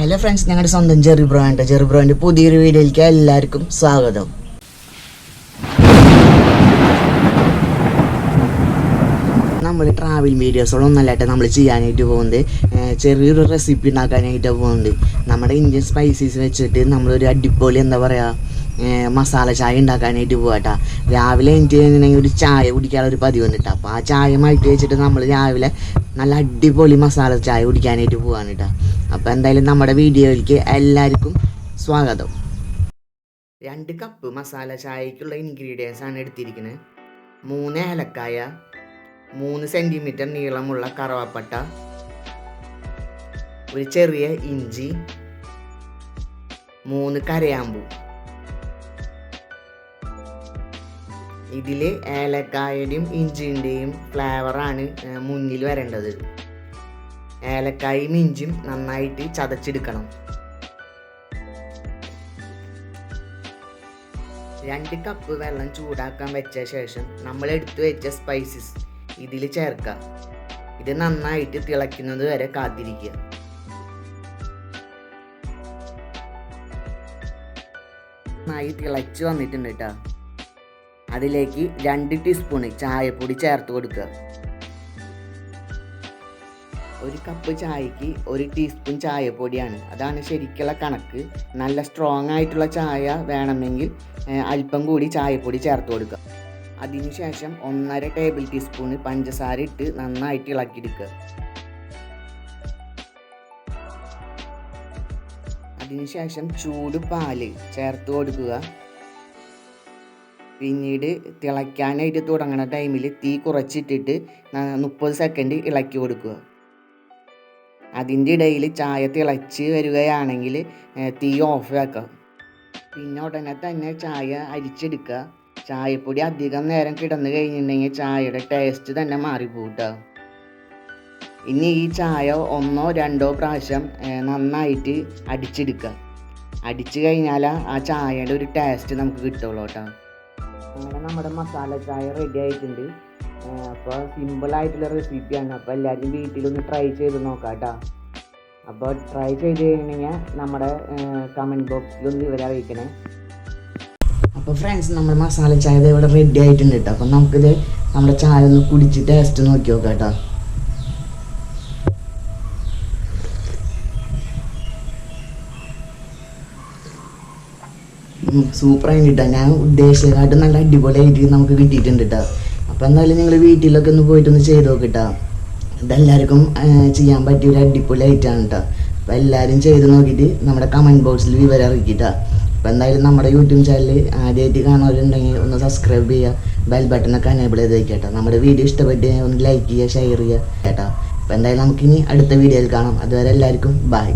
Hello friends ഞങ്ങളുടെ സ്വന്തം Jerry bro ആണ് ജെറി പുതിയൊരു വീഡിയോയിലേക്ക് എല്ലാവർക്കും സ്വാഗതം. നമ്മൾ ട്രാവൽ വീഡിയോസുകളൊന്നല്ലാട്ടെ നമ്മൾ ചെയ്യാനായിട്ട് പോകുന്നത് ചെറിയൊരു റെസിപ്പി ഉണ്ടാക്കാനായിട്ടാണ് പോകുന്നത് നമ്മുടെ ഇന്ത്യൻ സ്പൈസീസ് വെച്ചിട്ട് നമ്മളൊരു അടിപൊളി എന്താ പറയുക മസാല ചായ ഉണ്ടാക്കാനായിട്ട് പോകാട്ടാ രാവിലെ എനിക്ക് കഴിഞ്ഞിട്ടുണ്ടെങ്കിൽ ഒരു ചായ കുടിക്കാനുള്ള ഒരു പതിവ് വന്നിട്ട്. അപ്പോൾ ആ ചായ മാറ്റി വെച്ചിട്ട് നമ്മൾ രാവിലെ നല്ല അടിപൊളി മസാല ചായ കുടിക്കാനായിട്ട് പോകാണ് കേട്ടോ അപ്പോൾ എന്തായാലും നമ്മുടെ വീഡിയോയിലേക്ക് എല്ലാവർക്കും സ്വാഗതം. രണ്ട് കപ്പ് മസാല ചായക്കുള്ള ഇൻഗ്രീഡിയൻസ് ആണ് എടുത്തിരിക്കുന്നത് മൂന്ന് ഏലക്കായ മൂന്ന് സെന്റിമീറ്റർ നീളമുള്ള കറവപ്പട്ട ഒരു ചെറിയ ഇഞ്ചി മൂന്ന് കരയാമ്പു. ഇതിൽ ഏലക്കായയുടെയും ഇഞ്ചിന്റെയും ഫ്ലേവറാണ് മുന്നിൽ വരേണ്ടത്. ഏലക്കായും ഇഞ്ചിയും നന്നായിട്ട് ചതച്ചെടുക്കണം. രണ്ട് കപ്പ് വെള്ളം ചൂടാക്കാൻ വെച്ച ശേഷം നമ്മൾ എടുത്തു വെച്ച സ്പൈസസ് ഇതിൽ ചേർക്കുക ഇത് നന്നായിട്ട് തിളയ്ക്കുന്നത് വരെ കാത്തിരിക്കുക. നന്നായി തിളച്ച് വന്നിട്ടുണ്ട് കേട്ടോ അതിലേക്ക് രണ്ട് ടീസ്പൂണ് ചായപ്പൊടി ചേർത്ത് കൊടുക്കുക. ഒരു കപ്പ് ചായക്ക് ഒരു ടീസ്പൂൺ ചായപ്പൊടിയാണ്. അതാണ് ശരിക്കുള്ള കണക്ക്. നല്ല സ്ട്രോങ് ആയിട്ടുള്ള ചായ വേണമെങ്കിൽ അല്പം കൂടി ചായപ്പൊടി ചേർത്ത് കൊടുക്കുക. അതിനുശേഷം ഒന്നര ടേബിൾ ടീസ്പൂൺ പഞ്ചസാര ഇട്ട് നന്നായിട്ട് ഇളക്കിയെടുക്കുക. അതിനുശേഷം ചൂട് പാൽ ചേർത്ത് കൊടുക്കുക. പിന്നീട് തിളയ്ക്കാനായിട്ട് തുടങ്ങുന്ന ടൈമിൽ തീ കുറച്ചിട്ടിട്ട് മുപ്പത് സെക്കൻഡ് ഇളക്കി കൊടുക്കുക. അതിന്റെ ഇടയിൽ ചായ തിളച്ച് വരികയാണെങ്കിൽ തീ ഓഫ് ആക്കുക പിന്നെ ഉടനെ തന്നെ ചായ അരിച്ചെടുക്കുക. ചായപ്പൊടി അധികം നേരം കിടന്നു കഴിഞ്ഞിട്ടുണ്ടെങ്കിൽ ചായയുടെ ടേസ്റ്റ് തന്നെ മാറിപ്പോകും ട്ടോ ഇനി ഈ ചായ ഒന്നോ രണ്ടോ പ്രാവശ്യം നന്നായിട്ട് അടിച്ചെടുക്കുക. അടിച്ചു കഴിഞ്ഞാൽ ആ ചായയുടെ ഒരു ടേസ്റ്റ് നമുക്ക് കിട്ടുള്ളൂ കേട്ടോ. അങ്ങനെ നമ്മുടെ മസാല ചായ റെഡി ആയിട്ടുണ്ട്. അപ്പോൾ സിമ്പിളായിട്ടുള്ള റെസിപ്പിയാണ് അപ്പോൾ എല്ലാവരും വീട്ടിലൊന്ന് ട്രൈ ചെയ്ത് നോക്കാം കേട്ടോ അപ്പോൾ ട്രൈ ചെയ്ത് കഴിഞ്ഞാൽ നമ്മുടെ കമന്റ് ബോക്സിലൊന്ന് വിവരം അറിയിക്കണേ. അപ്പോൾ ഫ്രണ്ട്സ് നമ്മുടെ മസാല ചായ ഇവിടെ റെഡി ആയിട്ടുണ്ട് കേട്ടോ അപ്പം നമുക്കിത് നമ്മുടെ ചായ ഒന്ന് കുടിച്ച് ടേസ്റ്റ് നോക്കി നോക്കാം കേട്ടോ സൂപ്പറായി കിട്ടാം ഞാൻ ഉദ്ദേശിച്ചതിനായിട്ട് നല്ല അടിപൊളിയായിട്ട് നമുക്ക് കിട്ടിയിട്ടുണ്ട് കേട്ടോ അപ്പോൾ എന്തായാലും നിങ്ങൾ വീട്ടിലൊക്കെ ഒന്ന് പോയിട്ടൊന്ന് ചെയ്ത് നോക്കിട്ടാ. ഇതെല്ലാവർക്കും ചെയ്യാൻ പറ്റിയ ഒരു അടിപൊളി ഐറ്റമാണ് കേട്ടോ അപ്പോൾ എല്ലാവരും ചെയ്ത് നോക്കിയിട്ട് നമ്മുടെ കമന്റ് ബോക്സിൽ വിവരം അറിയിക്കിട്ടാ അപ്പോൾ എന്തായാലും നമ്മുടെ യൂട്യൂബ് ചാനൽ ആദ്യമായിട്ട് കാണുന്നവരുണ്ടെങ്കിൽ ഒന്ന് സബ്സ്ക്രൈബ് ചെയ്യുക ബെൽ ബട്ടണൊക്കെ എനേബിൾ ചെയ്ത് വയ്ക്കുക കേട്ടോ നമ്മുടെ വീഡിയോ ഇഷ്ടപ്പെട്ട് ഒന്ന് ലൈക്ക് ചെയ്യുക ഷെയർ ചെയ്യുക കേട്ടോ അപ്പോൾ എന്തായാലും നമുക്കിനി അടുത്ത വീഡിയോയിൽ കാണാം. അതുവരെ എല്ലാവർക്കും ബൈ